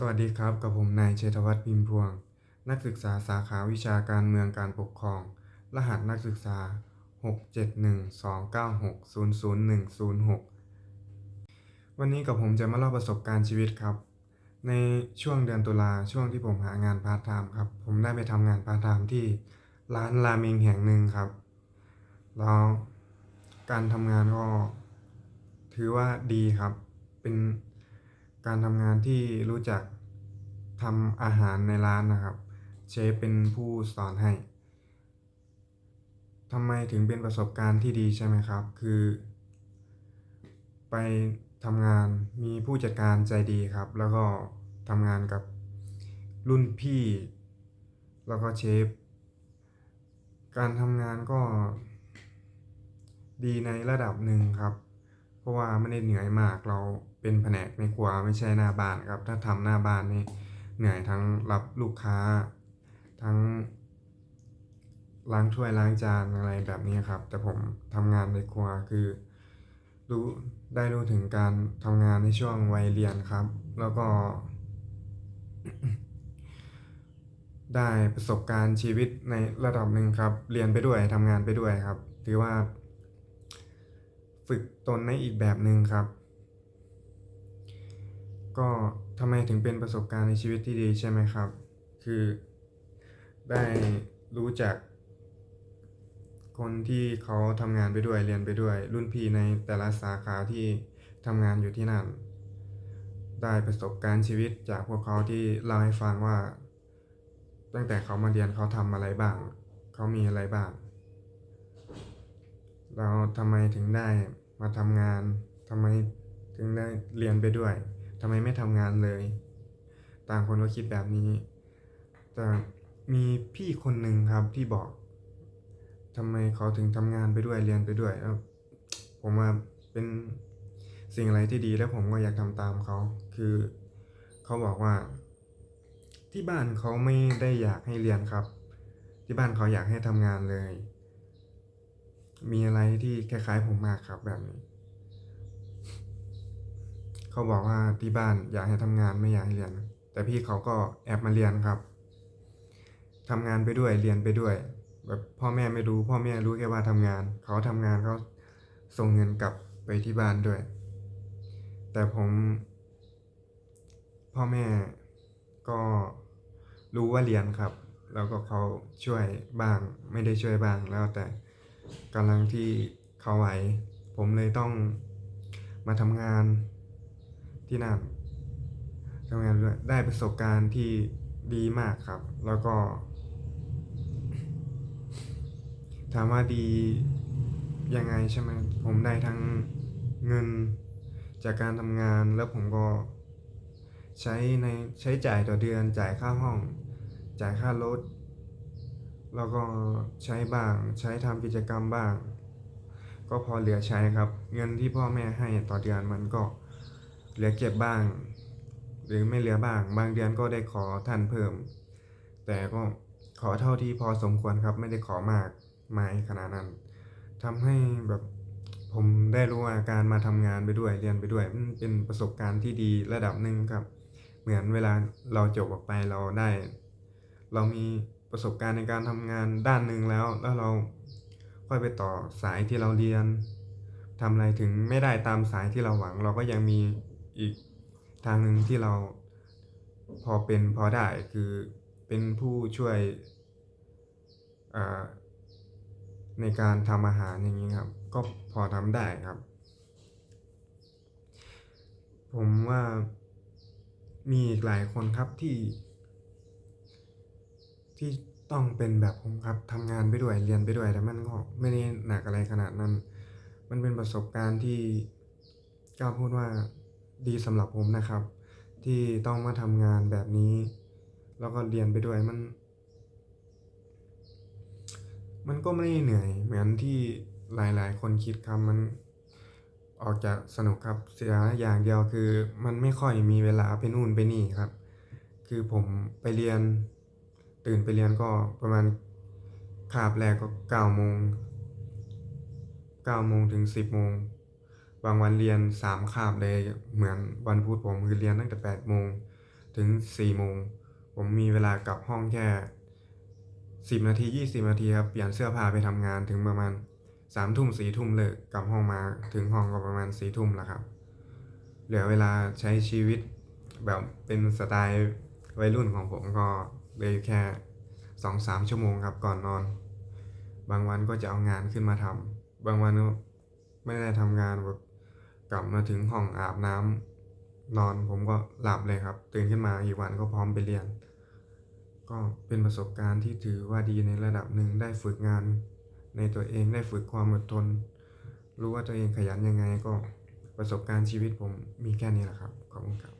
สวัสดีครับ กับผมนายเชษฐวัฒน์พิมพ์พวง นักศึกษาสาขาวิชาการเมืองการปกครอง รหัสนักศึกษา 67129600106 วันนี้กับผมจะมาเล่าประสบการณ์ชีวิตครับ ในช่วงเดือนตุลาช่วงที่ผมหางานพาร์ทไทม์ครับ ผมได้ไปทำงานพาร์ทไทม์ที่ร้านราเมงแห่งหนึ่งครับ แล้วการทำงานก็ถือว่าดีครับ เป็น การทำงานที่รู้จักทำอาหารในร้านนะครับ เชฟเป็นผู้สอนให้ทำไมถึงเป็นประสบการณ์ที่ดีใช่ไหมครับ คือ ไปทำงานมีผู้จัดการใจดีครับ แล้วก็ทำงานกับรุ่นพี่ แล้วก็เชฟ การทำงานก็ดีในระดับหนึ่งครับ ราะว่าไม่ได้เหนื่อยมากเราเป็นแผนกในครัวไม่ใช่หน้าบ้านครับ ถ้าทำหน้าบ้านนี่เหนื่อยทั้งรับลูกค้า ทั้งล้างถ้วยล้างจานอะไรแบบนี้ครับ แต่ผมทำงานในครัวคือ รู้ได้รู้ถึงการทำงานในช่วงวัยเรียนครับ แล้วก็ ได้ประสบการณ์ชีวิตในระดับหนึ่งครับ เรียนไปด้วยทำงานไปด้วยครับ ถือว่า ฝึกตนในอีกแบบหนึ่งครับ ก็ทำไมถึงเป็นประสบการณ์ในชีวิตที่ดีใช่ไหมครับ คือได้รู้จักคนที่เขาทำงานไปด้วยเรียนไปด้วย รุ่นพี่ในแต่ละสาขาที่ทำงานอยู่ที่นั่น ได้ประสบการณ์ชีวิตจากพวกเขาที่เล่าให้ฟังว่า ตั้งแต่เขามาเรียนเขาทำอะไรบ้าง เขามีอะไรบ้างแล้วทำไมถึงได้ มาทำงานทำไมถึงได้เรียนไปด้วยทำไมไม่ทำงานเลย ต่างคนก็คิดแบบนี้ แต่มีพี่คนหนึ่งครับที่บอกทำไมเขาถึงทำงานไปด้วยเรียนไปด้วยแล้วผมว่าเป็นสิ่งอะไรที่ดีแล้วผมก็อยากทำตามเขา คือเขาบอกว่า ที่บ้านเขาไม่ได้อยากให้เรียนครับ ที่บ้านเขาอยากให้ทำงานเลย มีอะไรที่คล้ายๆผมมากครับแบบนี้ เขาบอกว่าที่บ้านอยากให้ทำงานไม่อยากให้เรียน แต่พี่เขาก็แอบมาเรียนครับทำงานไปด้วยเรียนไปด้วย แบบพ่อแม่ไม่รู้ พ่อแม่รู้แค่ว่าทำงาน เขาทำงานเขาส่งเงินกลับไปที่บ้านด้วย แต่ผม พ่อแม่ก็รู้ว่าเรียนครับ แล้วก็เขาช่วยบ้างไม่ได้ช่วยบ้างแล้วแต่ กำลังที่เขาไหว ผมเลยต้องมาทำงานที่นั่นทำงานด้วยได้ประสบการณ์ที่ดีมากครับ แล้วก็ถามว่าดียังไงใช่ไหมผมได้ทั้งเงินจากการทำงานแล้วผมก็ใช้ในใช้จ่ายต่อเดือนจ่ายค่าห้อง จ่ายค่ารถ แล้วก็ใช้บ้างใช้ทำกิจกรรมบ้าง ก็พอเหลือใช้ครับ เงินที่พ่อแม่ให้ต่อเดือนมันก็เหลือเก็บบ้าง หรือไม่เหลือบ้าง บางเดือนก็ได้ขอท่านเพิ่ม แต่ก็ขอเท่าที่พอสมควรครับ ไม่ได้ขอมากมายขนาดนั้นทำให้แบบผมได้รู้ว่าการมาทำงานไปด้วยเรียนไปด้วยมันเป็นประสบการณ์ที่ดีระดับหนึ่งครับ เหมือนเวลาเราจบออกไปเราได้ เรามี ประสบการณ์ในการทำงานด้านหนึ่งแล้ว แล้วเราค่อยไปต่อสายที่เราเรียนทำอะไรถึงไม่ได้ตามสายที่เราหวัง เราก็ยังมีอีกทางหนึ่งที่เราพอเป็นพอได้คือเป็นผู้ช่วยในการทำอาหารอย่างนี้ครับ ก็พอทำได้ครับ ผมว่ามีอีกหลายคนครับที่ ที่ต้องเป็นแบบผมครับทำงานไปด้วยเรียนไปด้วย แต่มันก็ไม่ได้หนักอะไรขนาดนั้น มันเป็นประสบการณ์ที่กล้าพูดว่าดีสำหรับผมนะครับ ที่ต้องมาทำงานแบบนี้ แล้วก็เรียนไปด้วยมัน มันก็ไม่ได้เหนื่อย เหมือนที่หลายๆ คนคิดครับมันออกจะสนุกครับเสียอย่างเดียวคือ มันไม่ค่อยมีเวลาไปนู่นไปนี่ครับ คือผมไปเรียน ตื่นไปเรียนก็ประมาณคาบแรกก็เก้าโมงเก้าโมงถึงสิบโมงบางวันเรียนสามคาบเลยเหมือนวันพุธผมคือเรียนตั้งแต่แปดโมงถึง4โมงผมมีเวลากลับห้องแค่10นาที20นาทีครับเปลี่ยนเสื้อผ้าไปทำงานถึงประมาณ3ทุ่ม4ทุ่มเลิกกลับห้องมาถึงห้องก็ประมาณ4ทุ่มแล้วครับ เหลือเวลาใช้ชีวิตแบบเป็นสไตล์วัยรุ่นของผมก็ เหลยแค่2-3ชั่วโมงครับก่อนนอน บางวันก็จะเอางานขึ้นมาทำบางวันก็ไม่ได้ทำงานแบบกลับมาถึงห้องอาบน้ำนอนผมก็หลับเลยครับ ตื่นขึ้นมาอีกวันก็พร้อมไปเรียน ก็เป็นประสบการณ์ที่ถือว่าดีในระดับหนึ่งได้ฝึกงาน ในตัวเองได้ฝึกความอดทน รู้ว่าตัวเองขยันยังไงก็ประสบการณ์ชีวิตผมมีแค่นี้แหละครับขอบคุณครับ